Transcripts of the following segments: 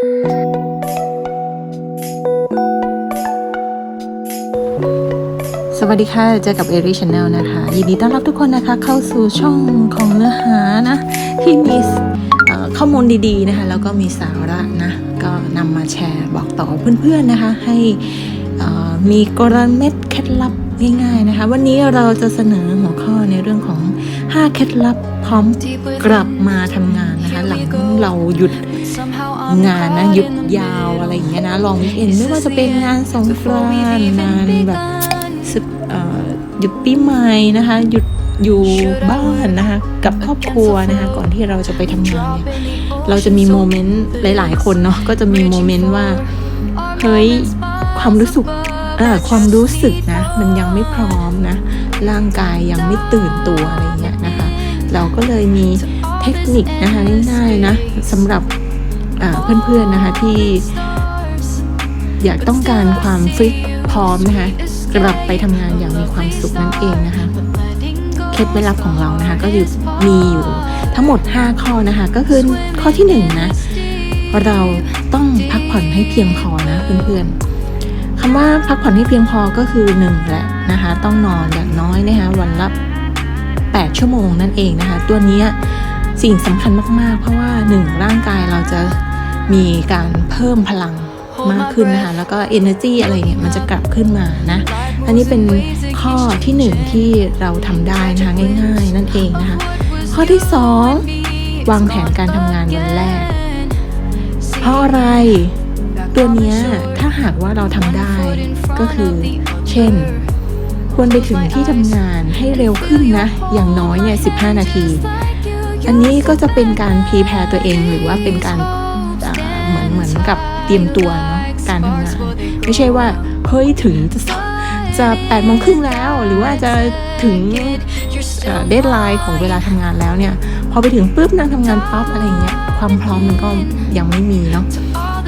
สวัสดีค่ะ เจอกับเอริชแนลนะคะ ยินดีต้อนรับทุกคนนะคะ เข้าสู่ช่องของเนื้อหานะ ที่มีข้อมูลดีๆนะคะ แล้วก็มีสาระนะ ก็นำมาแชร์บอกต่อเพื่อนๆนะคะ ให้มีกลเม็ดเคล็ดลับง่ายๆนะคะ วันนี้เราจะเสนอหัวข้อในเรื่องของ 5 เคล็ดลับพร้อมกลับมาทำงานนะคะ หลังเราหยุดงานนะหยุดยาวอะไรอย่างเงี้ยนะ ลองวิกเอนไม่ว่าจะเป็นงานสงกรานต์งานแบบสึกหยุดปีใหม่นะคะ หยุดอยู่บ้านนะคะ กับครอบครัวนะคะ ก่อนที่เราจะไปทำงานเนี่ยเราจะมีโมเมนต์หลาย ๆ คนเนาะก็จะมีโมเมนต์ว่าเฮ้ยความรู้สึกเออความรู้สึกนะ มันยังไม่พร้อมนะ ร่างกายยังไม่ตื่นตัวอะไรเงี้ยนะ เราก็เลยมีเทคนิคนะคะง่ายๆนะสำหรับเพื่อนๆนะคะที่อยากต้องการความฟิตพร้อมนะคะกลับไปทำงานอย่างมีความสุขนั่นเองนะคะเคล็ดลับของเรานะคะก็อยู่มีอยู่ทั้งหมด 5 ข้อนะคะ ก็คือข้อที่1นงนะเราต้องพักผ่อนให้เพียงพอนะเพื่อนๆคำว่าพักผ่อนให้เพียงพอก็คือ1แหละนะคะ ต้องนอนอย่างน้อยนะคะวันละ 8 ชั่วโมงนั่นเองนะคะ ตัวเนี้ยสิ่งสำคัญมากๆ เพราะว่า 1 ร่างกายเราจะมีการเพิ่มพลังมากขึ้นนะคะ แล้วก็ energy อะไรเนี่ยมันจะกลับขึ้นมานะ อันนี้เป็นข้อที่ 1 ที่เราทำได้นะคะง่ายๆ นั่นเองนะคะ ข้อที่ 2 วางแผนการทำงานวันแรก เพราะอะไรตัวเนี้ยถ้าหากว่าเราทำได้ก็คือ เช่น ควรไปถึงที่ทำงานให้เร็วขึ้นนะ อย่างน้อยเนี่ย 15 นาที อันนี้ก็จะเป็นการพรีแพร์ตัวเองหรือว่าเป็นการเหมือนเหมือนกับเตรียมตัวเนาะการทำงาน ไม่ใช่ว่า เฮ้ยถึงจะจะแปดโมงครึ่งแล้ว หรือว่าจะถึงเดทไลน์ของเวลาทำงานแล้วเนี่ย พอไปถึงปุ๊บนั่งทำงานปั๊บอะไรเงี้ยความพร้อมมันก็ยังไม่มีเนาะ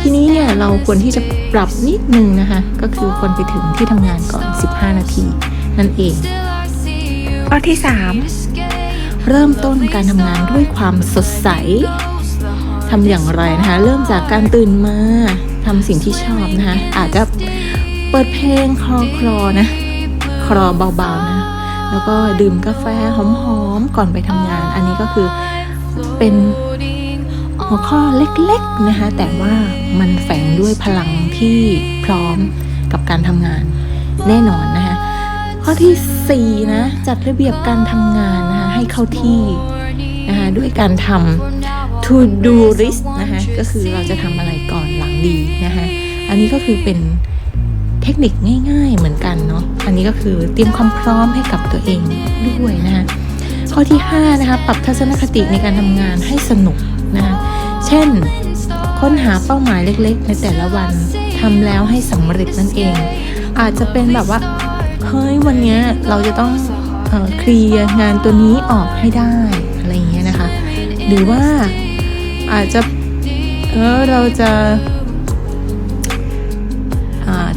ทีนี้เนี่ยเราควรที่จะปรับนิดนึงนะคะ ก็คือควรไปถึงที่ทำงานก่อน 15 นาที นั่นเอง ข้อที่ 3 เริ่มต้นการทำงานด้วยความสดใสทำอย่างไรนะคะ เริ่มจากการตื่นมาทำสิ่งที่ชอบนะคะ อาจจะเปิดเพลงคลอคลอๆนะ คลอเบาๆนะ แล้วก็ดื่มกาแฟหอมๆ ก่อนไปทำงาน อันนี้ก็คือเป็นหัวข้อเล็กๆนะคะ แต่ว่ามันแฝงด้วยพลังที่พร้อมกับการทำงานแน่นอนนะคะ ข้อที่ 4 นะ จัดระเบียบการทำงานนะคะให้เข้าที่นะคะด้วยการทำ to do list นะคะก็คือเราจะทำอะไรก่อนหลังดีนะคะอันนี้ก็คือเป็นเทคนิคง่าย ๆเหมือนกันเนาะอันนี้ก็คือเตรียมความพร้อมให้กับตัวเองด้วยนะคะข้อที่ 5 นะคะ ปรับทัศนคติในการทำงานให้สนุกนะคะเช่น ค้นหาเป้าหมายเล็กๆ ในแต่ละวันทำแล้วให้สำเร็จนั่นเอง อาจจะเป็นแบบว่า เฮ้ยวันนี้เราจะต้องเคลียร์งานตัวนี้ออกให้ได้อะไรอย่างเงี้ยนะคะ หรือว่าอาจจะเออเราจะอ่า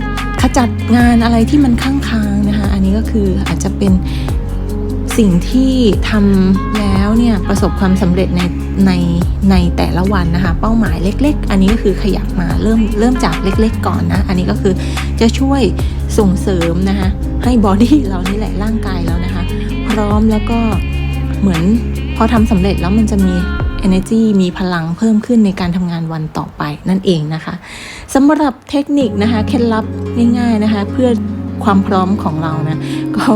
ขจัดงานอะไรที่มันค้างค้างๆนะคะ อันนี้ก็คืออาจจะเป็น สิ่งที่ทำแล้วเนี่ยประสบความสำเร็จในในในแต่ละวันนะคะ เป้าหมายเล็ก ๆ อันนี้ก็คือขยับมาเริ่มเริ่มจากเล็ก ๆ ก่อนนะ อันนี้ก็คือจะช่วยส่งเสริมนะคะให้บอดี้เรานี่แหละร่างกายเรานะคะ พร้อมแล้วก็เหมือนพอทำสำเร็จแล้วมันจะมี energy มีพลังเพิ่มขึ้นในการทำงานวันต่อไปนั่นเองนะคะสำหรับเทคนิคนะคะเคล็ดลับง่าย ๆนะคะ เพื่อ ความพร้อมของเรานะ ก็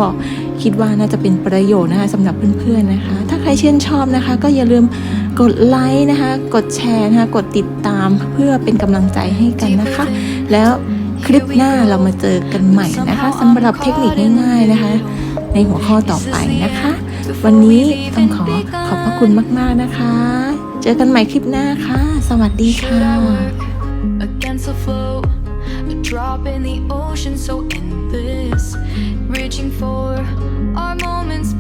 คิดว่าน่าจะเป็นประโยชน์นะคะสำหรับเพื่อนๆนะคะ ถ้าใครชื่นชอบนะคะ ก็อย่าลืมกดไลค์นะคะ กดแชร์นะคะ กดติดตามเพื่อเป็นกำลังใจให้กันนะคะ แล้วคลิปหน้าเรามาเจอกันใหม่นะคะสำหรับเทคนิคง่ายๆนะคะ ในหัวข้อต่อไปนะคะ วันนี้ต้องขอขอบพระคุณมากๆนะคะ เจอกันใหม่คลิปหน้าค่ะ สวัสดีค่ะ against the flow. A drop in the ocean so Reaching for our moments